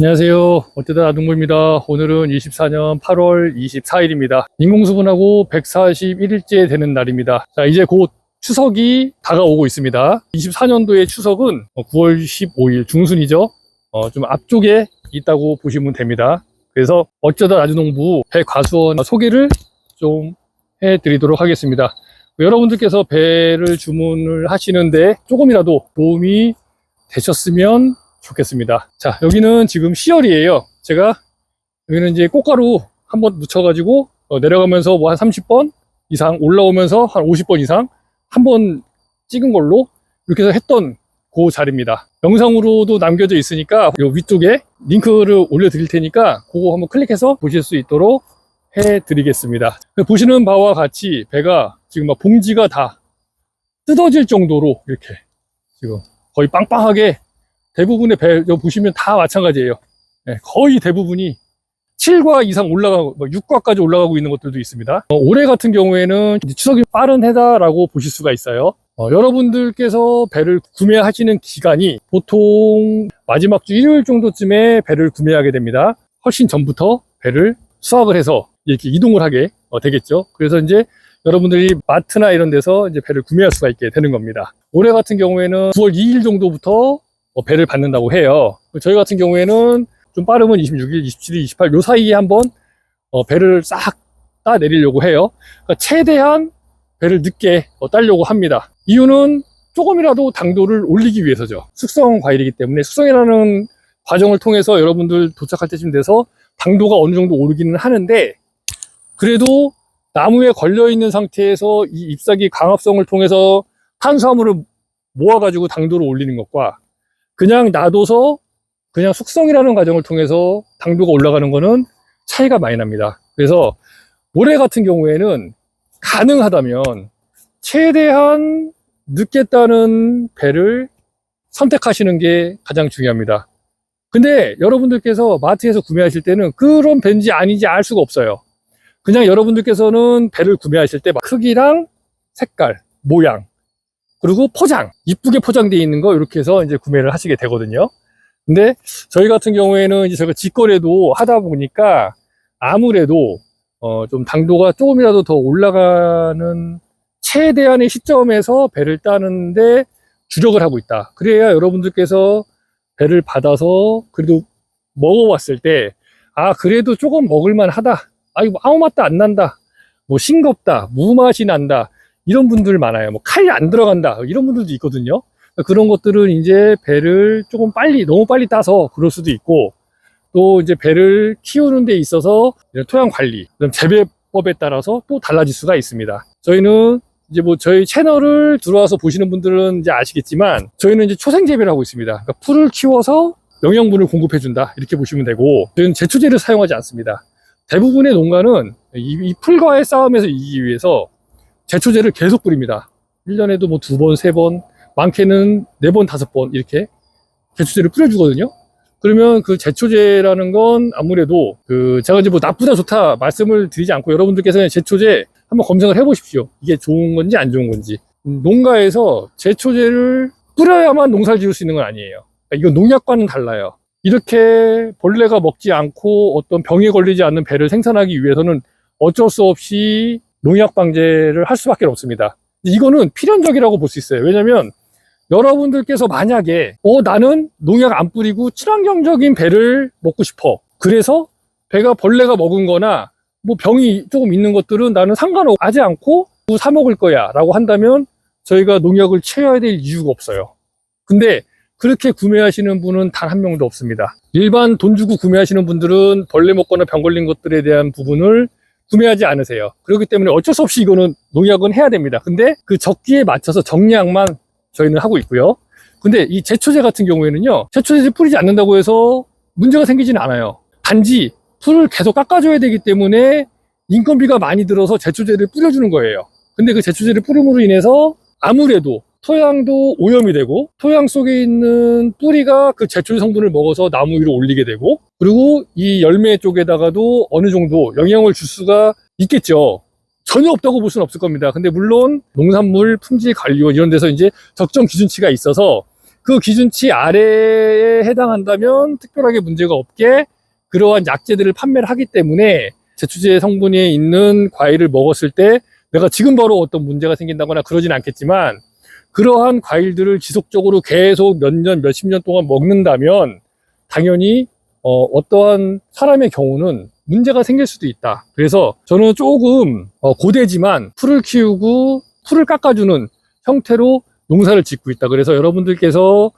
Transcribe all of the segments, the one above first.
안녕하세요. 어쩌다 나동부입니다. 오늘은 24년 8월 24일입니다. 인공수분하고 141일째 되는 날입니다. 자, 이제 곧 추석이 다가오고 있습니다. 24년도의 추석은 9월 15일 중순이죠. 어, 좀 앞쪽에 있다고 보시면 됩니다. 그래서 어쩌다 나주농부 배과수원 소개를 좀 해드리도록 하겠습니다. 여러분들께서 배를 주문을 하시는데 조금이라도 도움이 되셨으면 좋겠습니다. 자, 여기는 지금 시열이에요. 제가 여기는 이제 꽃가루 한번 묻혀가지고 어, 내려가면서 뭐 한 30번 이상 올라오면서 한 50번 이상 한 번 찍은 걸로 이렇게 해서 했던 그 자리입니다. 영상으로도 남겨져 있으니까 이 위쪽에 링크를 올려드릴 테니까 그거 한번 클릭해서 보실 수 있도록 해드리겠습니다. 보시는 바와 같이 배가 지금 막 봉지가 다 뜯어질 정도로 이렇게 지금 거의 빵빵하게 대부분의 배 여기 보시면 다 마찬가지예요. 네, 거의 대부분이 7과 이상 올라가고 뭐 6과까지 올라가고 있는 것들도 있습니다. 어, 올해 같은 경우에는 추석이 빠른 해다라고 보실 수가 있어요. 어, 여러분들께서 배를 구매하시는 기간이 보통 마지막 주 일요일 정도쯤에 배를 구매하게 됩니다. 훨씬 전부터 배를 수확을 해서 이렇게 이동을 하게 어, 되겠죠. 그래서 이제 여러분들이 마트나 이런 데서 이제 배를 구매할 수가 있게 되는 겁니다. 올해 같은 경우에는 9월 2일 정도부터 어, 배를 받는다고 해요. 저희 같은 경우에는 좀 빠르면 26일, 27일, 28일 요 사이에 한번 어, 배를 싹 따 내리려고 해요. 그러니까 최대한 배를 늦게 어, 따려고 합니다. 이유는 조금이라도 당도를 올리기 위해서죠. 숙성 과일이기 때문에 숙성이라는 과정을 통해서 여러분들 도착할 때쯤 돼서 당도가 어느 정도 오르기는 하는데 그래도 나무에 걸려 있는 상태에서 이 잎사귀 강합성을 통해서 탄수화물을 모아가지고 당도를 올리는 것과 그냥 놔둬서 그냥 숙성이라는 과정을 통해서 당도가 올라가는 거는 차이가 많이 납니다. 그래서 올해 같은 경우에는 가능하다면 최대한 늦게 따는 배를 선택하시는 게 가장 중요합니다. 근데 여러분들께서 마트에서 구매하실 때는 그런 배인지 아닌지 알 수가 없어요. 그냥 여러분들께서는 배를 구매하실 때 크기랑 색깔, 모양, 그리고 포장, 이쁘게 포장되어 있는 거 이렇게 해서 이제 구매를 하시게 되거든요. 근데 저희 같은 경우에는 이제 저희가 직거래도 하다 보니까 아무래도 어 좀 당도가 조금이라도 더 올라가는 최대한의 시점에서 배를 따는데 주력을 하고 있다. 그래야 여러분들께서 배를 받아서 그래도 먹어봤을 때 아 그래도 조금 먹을만 하다. 아 이거 아무 맛도 안 난다. 뭐 싱겁다. 무맛이 난다. 이런 분들 많아요. 뭐 칼이 안 들어간다. 이런 분들도 있거든요. 그런 것들은 이제 배를 조금 빨리, 너무 빨리 따서 그럴 수도 있고, 또 이제 배를 키우는 데 있어서 토양 관리, 재배법에 따라서 또 달라질 수가 있습니다. 저희는 이제 뭐 저희 채널을 들어와서 보시는 분들은 이제 아시겠지만, 저희는 이제 초생 재배를 하고 있습니다. 그러니까 풀을 키워서 영양분을 공급해준다. 이렇게 보시면 되고, 저희는 제초제를 사용하지 않습니다. 대부분의 농가는 이, 이 풀과의 싸움에서 이기기 위해서 제초제를 계속 뿌립니다. 1년에도 뭐 두 번, 세 번, 많게는 네 번, 다섯 번 이렇게 제초제를 뿌려주거든요. 그러면 그 제초제라는 건 아무래도 그 제가 이제 뭐 나쁘다 좋다 말씀을 드리지 않고 여러분들께서는 제초제 한번 검색을 해보십시오. 이게 좋은 건지 안 좋은 건지. 음, 농가에서 제초제를 뿌려야만 농사를 지을 수 있는 건 아니에요. 그러니까 이건 농약과는 달라요. 이렇게 벌레가 먹지 않고 어떤 병에 걸리지 않는 배를 생산하기 위해서는 어쩔 수 없이 농약 방제를 할 수밖에 없습니다. 이거는 필연적이라고 볼 수 있어요. 왜냐면 여러분들께서 만약에 어 나는 농약 안 뿌리고 친환경적인 배를 먹고 싶어. 그래서 배가 벌레가 먹은 거나 뭐 병이 조금 있는 것들은 나는 상관하지 않고 사 먹을 거야 라고 한다면 저희가 농약을 채워야 될 이유가 없어요. 근데 그렇게 구매하시는 분은 단 한 명도 없습니다. 일반 돈 주고 구매하시는 분들은 벌레 먹거나 병 걸린 것들에 대한 부분을 구매하지 않으세요. 그렇기 때문에 어쩔 수 없이 이거는 농약은 해야 됩니다. 근데 그 적기에 맞춰서 정량만 저희는 하고 있고요. 근데 이 제초제 같은 경우에는요, 제초제 뿌리지 않는다고 해서 문제가 생기지는 않아요. 단지 풀을 계속 깎아줘야 되기 때문에 인건비가 많이 들어서 제초제를 뿌려주는 거예요. 근데 그 제초제를 뿌림으로 인해서 아무래도 토양도 오염이 되고 토양 속에 있는 뿌리가 그 제초제 성분을 먹어서 나무 위로 올리게 되고 그리고 이 열매 쪽에다가도 어느 정도 영향을 줄 수가 있겠죠. 전혀 없다고 볼 수는 없을 겁니다. 근데 물론 농산물 품질 관리원 이런 데서 이제 적정 기준치가 있어서 그 기준치 아래에 해당한다면 특별하게 문제가 없게 그러한 약재들을 판매를 하기 때문에 제초제 성분이 있는 과일을 먹었을 때 내가 지금 바로 어떤 문제가 생긴다거나 그러진 않겠지만 그러한 과일들을 지속적으로 계속 몇 년, 몇십 년 동안 먹는다면 당연히 어, 어떠한 사람의 경우는 문제가 생길 수도 있다. 그래서 저는 조금 어, 고되지만 풀을 키우고 풀을 깎아주는 형태로 농사를 짓고 있다. 그래서 여러분들께서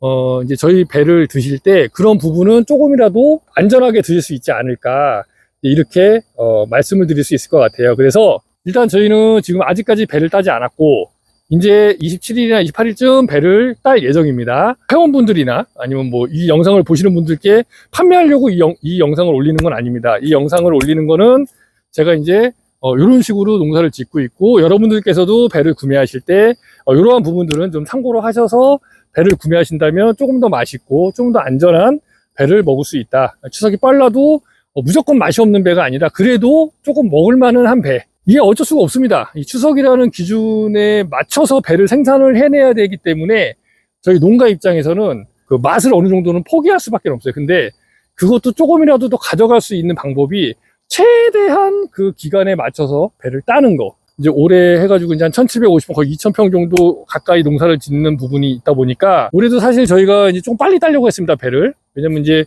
어, 이제 저희 배를 드실 때 그런 부분은 조금이라도 안전하게 드실 수 있지 않을까. 이렇게 어, 말씀을 드릴 수 있을 것 같아요. 그래서 일단 저희는 지금 아직까지 배를 따지 않았고 이제 27일이나 28일쯤 배를 딸 예정입니다. 회원분들이나 아니면 뭐 이 영상을 보시는 분들께 판매하려고 이, 영, 이 영상을 올리는 건 아닙니다. 이 영상을 올리는 거는 제가 이제 어, 이런 식으로 농사를 짓고 있고 여러분들께서도 배를 구매하실 때 어, 이러한 부분들은 좀 참고로 하셔서 배를 구매하신다면 조금 더 맛있고 조금 더 안전한 배를 먹을 수 있다. 추석이 빨라도 어, 무조건 맛이 없는 배가 아니라 그래도 조금 먹을 만한 한 배. 이게 어쩔 수가 없습니다. 이 추석이라는 기준에 맞춰서 배를 생산을 해내야 되기 때문에 저희 농가 입장에서는 그 맛을 어느 정도는 포기할 수밖에 없어요. 근데 그것도 조금이라도 더 가져갈 수 있는 방법이 최대한 그 기간에 맞춰서 배를 따는 거. 이제 올해 해가지고 이제 한 1750원, 거의 2000평 정도 가까이 농사를 짓는 부분이 있다 보니까 올해도 사실 저희가 이제 좀 빨리 따려고 했습니다, 배를. 왜냐면 이제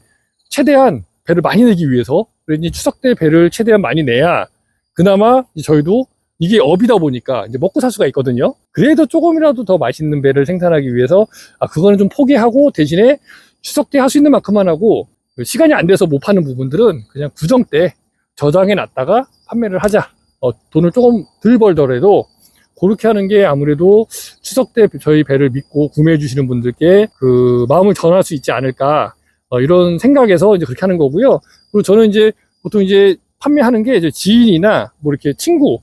최대한 배를 많이 내기 위해서. 이제 추석 때 배를 최대한 많이 내야 그나마 저희도 이게 업이다 보니까 이제 먹고 살 수가 있거든요. 그래도 조금이라도 더 맛있는 배를 생산하기 위해서 아 그거는 좀 포기하고 대신에 추석 때 할 수 있는 만큼만 하고 시간이 안 돼서 못 파는 부분들은 그냥 구정 때 저장해 놨다가 판매를 하자. 어, 돈을 조금 덜 벌더라도 그렇게 하는 게 아무래도 추석 때 저희 배를 믿고 구매해 주시는 분들께 그 마음을 전할 수 있지 않을까 어, 이런 생각에서 이제 그렇게 하는 거고요. 그리고 저는 이제 보통 이제 판매하는 게 이제 지인이나 뭐 이렇게 친구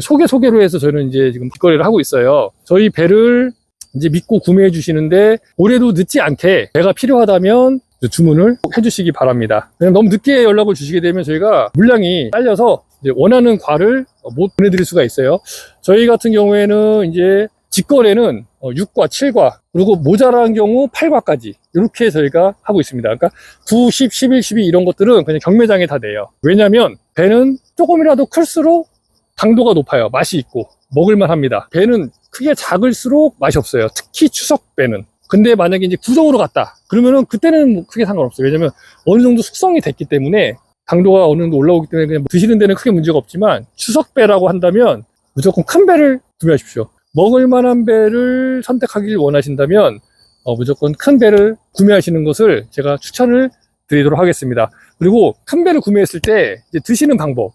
소개 소개로 해서 저는 이제 지금 뒷거래를 하고 있어요. 저희 배를 이제 믿고 구매해 주시는데 올해도 늦지 않게 배가 필요하다면 주문을 해주시기 바랍니다. 그냥 너무 늦게 연락을 주시게 되면 저희가 물량이 딸려서 원하는 과를 못 보내드릴 수가 있어요. 저희 같은 경우에는 이제 직거래는 6과, 7과, 그리고 모자란 경우 8과까지 이렇게 저희가 하고 있습니다. 그러니까 9, 10, 11, 12 이런 것들은 그냥 경매장에 다 내요. 왜냐면 배는 조금이라도 클수록 당도가 높아요. 맛이 있고 먹을만 합니다. 배는 크게 작을수록 맛이 없어요. 특히 추석 배는. 근데 만약에 이제 구정으로 갔다. 그러면은 그때는 뭐 크게 상관없어요. 왜냐면 어느 정도 숙성이 됐기 때문에 당도가 어느 정도 올라오기 때문에 그냥 드시는 데는 크게 문제가 없지만 추석 배라고 한다면 무조건 큰 배를 구매하십시오. 먹을 만한 배를 선택하길 원하신다면 어, 무조건 큰 배를 구매하시는 것을 제가 추천을 드리도록 하겠습니다. 그리고 큰 배를 구매했을 때 드시는 방법.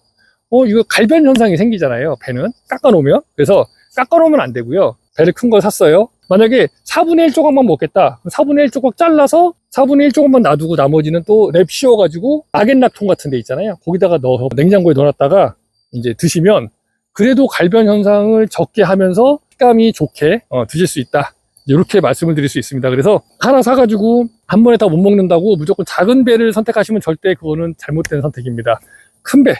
어, 이거 갈변 현상이 생기잖아요. 배는 깎아 놓으면. 그래서 깎아 놓으면 안 되고요. 배를 큰 걸 샀어요. 만약에 4분의 1 조각만 먹겠다. 4분의 1 조각 잘라서 4분의 1 조각만 놔두고 나머지는 또 랩 씌워가지고 아겐락통 같은 데 있잖아요. 거기다가 넣어서 냉장고에 넣어놨다가 이제 드시면 그래도 갈변 현상을 적게 하면서 식감이 좋게 어, 드실 수 있다. 이렇게 말씀을 드릴 수 있습니다. 그래서 하나 사가지고 한 번에 다 못 먹는다고 무조건 작은 배를 선택하시면 절대 그거는 잘못된 선택입니다. 큰 배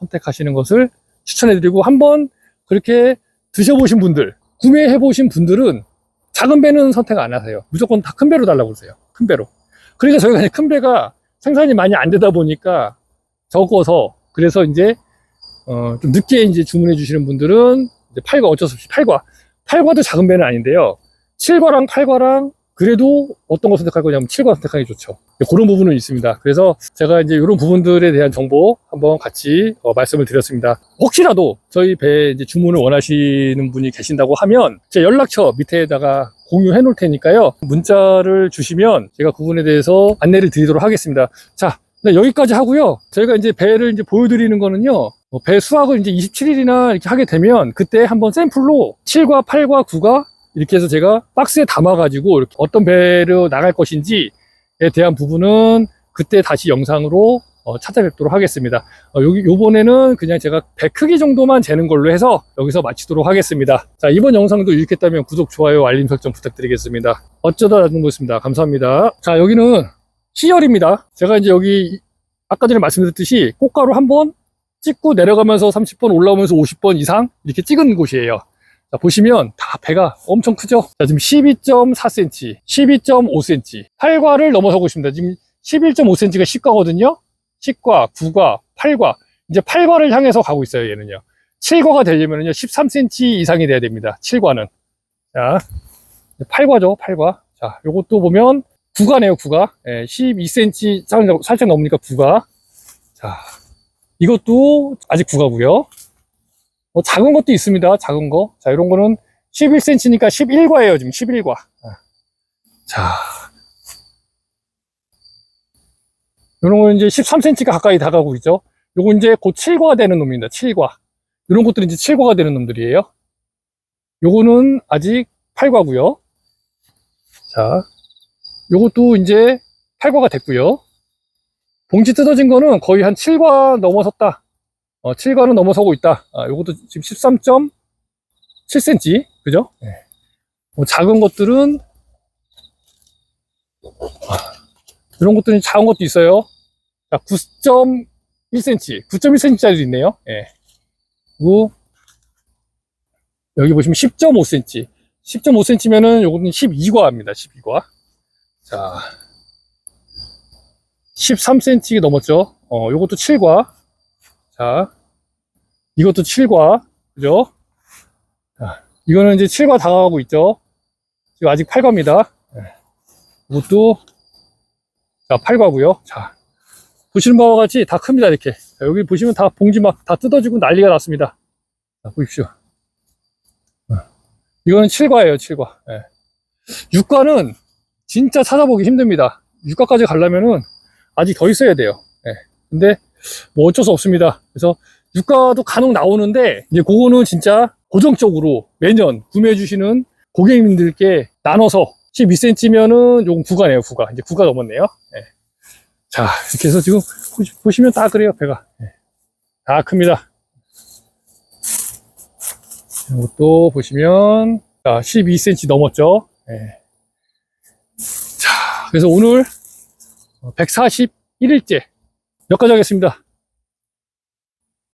선택하시는 것을 추천해드리고 한번 그렇게 드셔보신 분들, 구매해보신 분들은 작은 배는 선택 안 하세요. 무조건 다 큰 배로 달라고 그러세요. 큰 배로. 그러니까 저희가 큰 배가 생산이 많이 안 되다 보니까 적어서 그래서 이제 어, 좀 늦게 이제 주문해 주시는 분들은 이제 8과 어쩔 수 없이 8과. 8과도 작은 배는 아닌데요. 7과랑 8과랑 그래도 어떤 거 선택할 거냐면 7과 선택하기 좋죠. 그런 부분은 있습니다. 그래서 제가 이제 이런 부분들에 대한 정보 한번 같이 어, 말씀을 드렸습니다. 혹시라도 저희 배 이제 주문을 원하시는 분이 계신다고 하면 제 연락처 밑에다가 공유해 놓을 테니까요. 문자를 주시면 제가 그 부분에 대해서 안내를 드리도록 하겠습니다. 자, 네, 여기까지 하고요. 저희가 이제 배를 이제 보여드리는 거는요. 어, 배 수확을 이제 27일이나 이렇게 하게 되면 그때 한번 샘플로 7과 8과 9과 이렇게 해서 제가 박스에 담아가지고 이렇게 어떤 배로 나갈 것인지에 대한 부분은 그때 다시 영상으로 어, 찾아뵙도록 하겠습니다. 어, 여기 요번에는 그냥 제가 배 크기 정도만 재는 걸로 해서 여기서 마치도록 하겠습니다. 자 이번 영상도 유익했다면 구독, 좋아요, 알림 설정 부탁드리겠습니다. 어쩌다 나눈 거였습니다. 감사합니다. 자 여기는 시열입니다. 제가 이제 여기 아까 전에 말씀드렸듯이 꽃가루 한번 찍고 내려가면서 30번 올라오면서 50번 이상 이렇게 찍은 곳이에요. 자, 보시면 다 배가 엄청 크죠? 자, 지금 12.4cm, 12.5cm. 8과를 넘어서고 있습니다. 지금 11.5cm가 10과거든요? 10과, 9과, 8과. 이제 8과를 향해서 가고 있어요, 얘는요. 7과가 되려면요, 13cm 이상이 돼야 됩니다. 7과는. 자, 8과죠, 8과. 자, 요것도 보면 9과네요, 9과. 예, 12cm 살짝, 넘으니까 9과. 자, 이것도 아직 9과고요. 뭐 작은 것도 있습니다. 작은 거. 자, 이런 거는 11cm니까 11과예요. 지금 11과. 자. 이런 거는 이제 13cm가 가까이 다가오고 있죠. 요거 이제 곧 7과가 되는 놈입니다. 7과. 이런 것들은 이제 7과가 되는 놈들이에요. 요거는 아직 8과고요. 자. 요것도 이제 8과가 됐고요. 봉지 뜯어진 거는 거의 한 7과 넘어섰다. 어, 7과는 넘어서고 있다. 아, 요것도 지금 13.7cm. 그죠? 네. 뭐 작은 것들은, 아, 이런 것들은 작은 것도 있어요. 자, 9.1cm. 9.1cm짜리도 있네요. 예. 그리고, 여기 보시면 10.5cm. 10.5cm면은 요거는 12과입니다. 12과. 자, 13cm 넘었죠? 어, 요것도 7과. 자, 이것도 7과. 그죠? 자, 이거는 이제 7과 다가가고 있죠? 지금 아직 8과입니다. 이것도, 자, 8과고요 자, 보시는 바와 같이 다 큽니다, 이렇게. 자, 여기 보시면 다 봉지 막 다 뜯어지고 난리가 났습니다. 자, 보십시오. 어, 이거는 7과예요, 7과. 예. 6과는 진짜 찾아보기 힘듭니다. 6과까지 가려면은 아직 더 있어야 돼요. 예. 근데 뭐 어쩔 수 없습니다. 그래서 유가도 간혹 나오는데 이제 그거는 진짜 고정적으로 매년 구매해 주시는 고객님들께 나눠서 12cm면은 요건 9가네요, 9가. 이제 9가 넘었네요. 예. 자, 이렇게 해서 지금 보시- 보시 면 다 그래요, 배가. 예. 다 큽니다. 이것도 보시면 자, 12cm 넘었죠. 예. 자, 그래서 오늘 141일째 여기까지 하겠습니다.